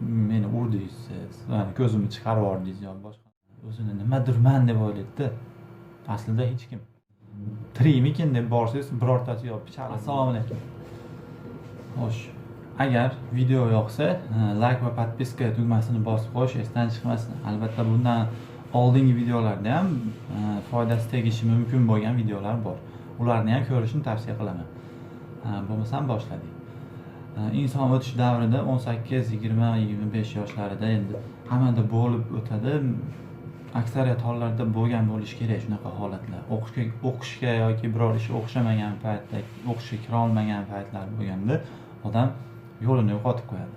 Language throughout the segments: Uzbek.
meni ur deysiz mani ko'zimni chiqarib yubordingiz yo boshqa o'zini nimadirman deb o'ylaydida. Aslida hech kim. Tirikmikin deb borsangiz birortasi yo pichaq assalomu alaykum. Xo'sh agar video yoqsa e, layk va podpiska tugmasini bosib qo'yish esdan chiqmasin. Albatta bundan oldingi videolarda ham e, foydasi tegishi mumkin bo'lgan videolar bor. Ularni ham ko'rishni tavsiya qilaman. E, Bo'lmasam boshladik. Inson o'tish davrida o'n sakkiz yigirma yigirma besh yoshlarida endi hammada bo'lib o'tadi. Aksariyat hollarda bo'lgan bo'lishi kerak shunaqa holatlar. O'qishga o'qishga yoki biror ish o'xshamagan paytda o'qishga kira olmagan paytlar bo'lganda odam yo'lini yo'qotib qo'yadi.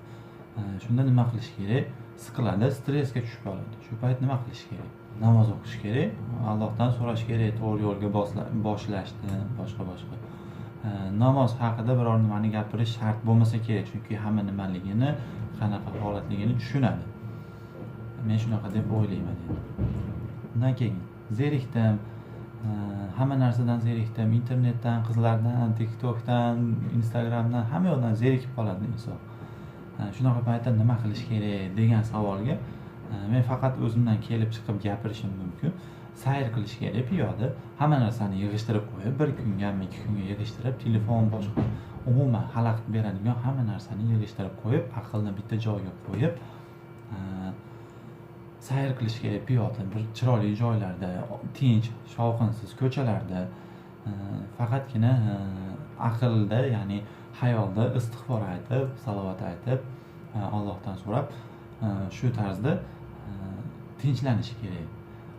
Shunda nima qilish kerak? Siqiladi stressga tushib qoladi. Shu payt nima qilish kerak? Namoz o'qish kerak. Allohdan so'rash kerak. To'g'ri yo'lga boshlashni boshqa boshqa Э, namoz haqida biror nimani gapirish shart bo'lmasa kerak chunki hamma nimaligini qanaqa holatligini tushunadi. Men shunaqa deb o'ylayman undan keyin zerikdim e, hamma narsadan zerikdim internetdan qizlardan tiktokdan instagramdan hamma yoqdan zerikib qoladi inson. E, shunaqa paytda nima qilish kerak degan savolga e, men faqat o'zimdan kelib chiqib gapirishim mumkin. Sayr qilishga kerak piyoda hamma narsani yig'ishtirib qo'yib bir kungami ikki kunga yig'ishtirib telefon boshqa umuman xalaqit beradigan hamma narsani yig'ishtirib qo'yib aqlni bitta joyga qo'yib e, sayr qilishga kerak piyoda bir chiroyli joylarda tinch shovqinsiz ko'chalarda e, faqatgina e, aqlda ya'ni xayolda istig'for aytib salovat aytib allohdan so'rab shu tarzda tinchlanishi kerak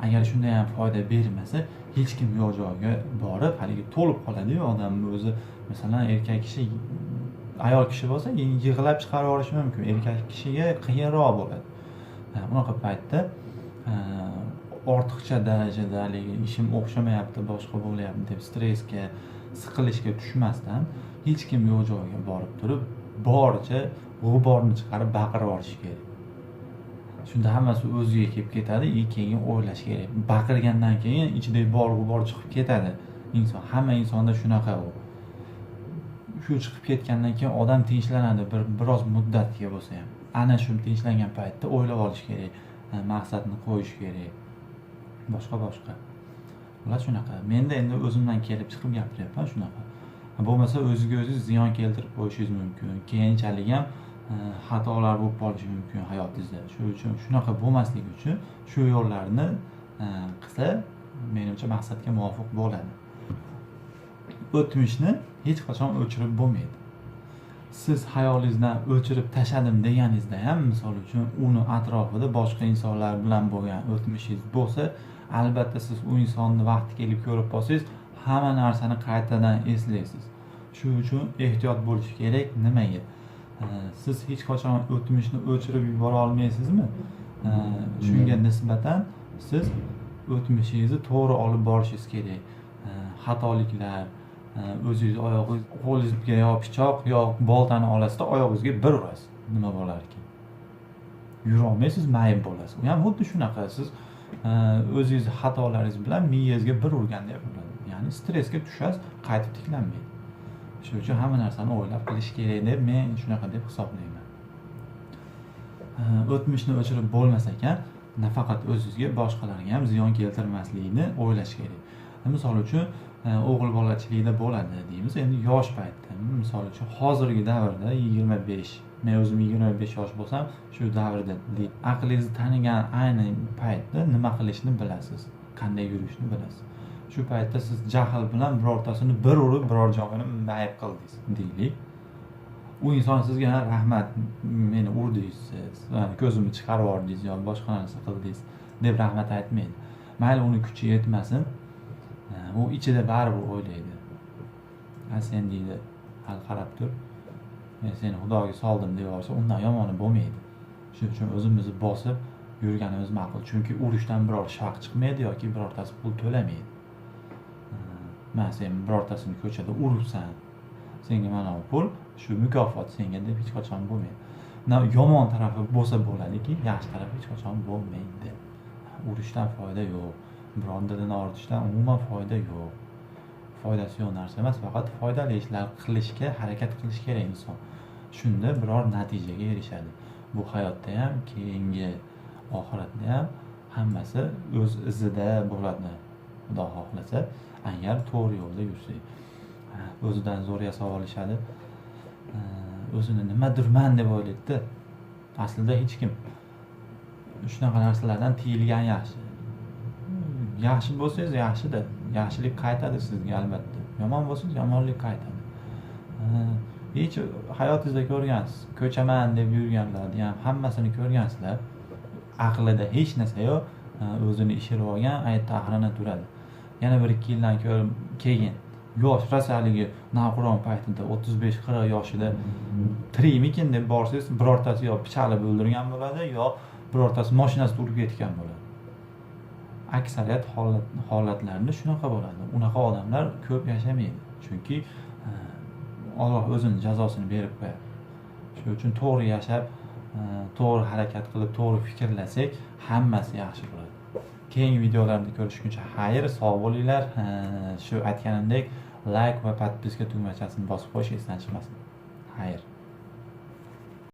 agar shunda ham foyda bermasa hech kim yo'q joyga borib haligi to'lib qoladiyu odamni o'zi. Masalan erkak kishi mm, ayol kishi bo'lsa yig'lab chiqarib yuborishi mumkin. Erkak kishiga qiyinroq bo'ladi. Bunaqa unaqa paytda ortiqcha darajada haligi ishim o'xshamayapti boshqa bo'lyapti deb stressga siqilishga tushmasdan hech kim yo'q joyga borib turib boricha g'uborni chiqarib baqirib yuborish kerak. Shunda hammasi o'ziga kelib ketadi и keyin o'ylash kerak. Baqirgandan keyin ichidagi bor g'ubor chiqib ketadi. Inson hamma insonda shunaqa u. Shu chiqib ketgandan keyin odam tinchlanadi bir biroz muddatga bo'lsa ham. Ana shu tinchlangan paytda o'ylab olish kerak e, maqsadni qo'yish kerak. Boshqa boshqa. Ular shunaqa. Menda endi o'zimdan kelib chiqib gapiryapman shunaqa. Bo'lmasa o'zingizga o'zingiz ziyon keltirib qo'yishingiz mumkin. Keyinchalik ham E, xatolar bo'lib qolishi mumkin hayotingizda. Shuning uchun shunaqa bo'lmasligi uchun shu yo'llarni e, qilsa menimcha maqsadga muvofiq bo'ladi. O'tmishni hech qachon o'chirib bo'lmaydi. Siz hayolingizdan o'chirib tashladim deganingizda ham misol uchun uni atrofida boshqa insonlar bilan bo'lgan o'tmishingiz bo'lsa albatta siz u insonni vaqti kelib ko'rib qolsangiz hamma narsani qaytadan eslaysiz shuning uchun ehtiyot bo'lish kerak nimaga? Siz hech qachon o'tmishni o'chirib yubora olmaysizmi? Shunga nisbatan siz o'tmishingizni to'g'ri olib borishingiz kerak. Xatoliklar e, o'zingiz oyog'ingiz qo'lingizga yo pichoq yo boltani olasizda oyog'ingizga bir urasiz nima bo'lar ekan yurolmaysiz mayib bo'lasiz. U ham xuddi shunaqa. Siz e, o'zingizni xatolaringiz bilan miyangizga bir urgandek bo'ladi ya'ni stressga tushasiz qaytib tiklanmaydi shuning uchun hamma narsani o'ylab qilish kerak deb men shunaqa deb hisoblayman. O'tmishni o'chirib bo'lmas ekan nafaqat o'zizga boshqalarga ham ziyon keltirmaslikni o'ylash kerak. Misol uchun e, o'g'il bolachilikda bo'ladi deymiz endi yosh paytda. Misol uchun hozirgi davrda yigirma besh men o'zim yigirma besh yosh bo'lsam shu davrda aqlingizni tanigan ayni paytda nima qilishni bilasiz qanday yurishni bilasiz. Shu paytda siz jahl bilan birortasini bir urib biror joyini mayib qildingiz. Deylik. U inson sizga "Ha, rahmat meni urdingiz siz ko'zimni chiqarib yubordingiz yo boshqa narsa qildingiz deb rahmat aytmaydi. Mayli uni kuchi yetmasin. U ichida baribir o'ylaydi. A sen deydi hali qarab tur. Men seni xudoga soldim deb yuborsa undan yomoni bo'lmaydi. Shuning uchun o'zimizni bosib yurganimiz ma'qul. Chunki urushdan biror shaq chiqmaydi yoki birortasi pul to'lamaydi man sen birortasini ko'chada uribsan senga mana bu pul shu mukofot senga deb hech qachon bo'lmaydi. Na yomon tarafi bo'lsa bo'ladiki yaxshi tarafi hech qachon bo'lmaydi. Urishdan foyda yo'q birontadini ortishdan umuman foyda yo'q. Foydasi yo'q narsa emas faqat foydali ishlar qilishga harakat qilish kerak inson. Shunda biror natijaga erishadi. Bu hayotda ham keyingi oxiratda ham hammasi o'z izida bo'ladi. Xudo xohlasa agar to'g'ri yo'lda yursak o'zidan zo'r yasab olishadi o'zini nimadirman deb o'ylaydida. Aslida hech kim shunaqa narsalardan tiyilgan yaxshi. Yaxshi bo'lsangiz yaxshida yaxshilik qaytadi sizga albatta. Yomon bo'lsangiz yomonlik qaytadi. Hech hayotingizda ko'rgansiz ko'chaman deb yurganlarni ham hammasini ko'rgansizlar aqlida hech narsa yo'q o'zini ishirib olgan aytda ahrini turadi. Yana bir ikki yildan keyin yosh rosa haligi navqiron paytida o'ttiz besh qirq yoshida tirikmikin deb borsangiz birortasi yo pichoqlab o'ldirgan bo'ladi yo birortasi moshinasida urib ketgan bo'ladi. Aksariyat holat holatlarda shunaqa bo'ladi. Unaqa odamlar ko'p yashamaydi. Chunki olloh Alloh o'zini jazosini berib qo'yadi. Shuning uchun to'g'ri yashab e, to'g'ri harakat qilib to'g'ri fikrlasak hammasi yaxshi bo'ladi. Keyingi videolarda ko'rishguncha xayr sog' bo'linglar. Shu aytganimdek layk va podpiska tugmachasini bosib qo'yish esdan chiqmasin. Xayr.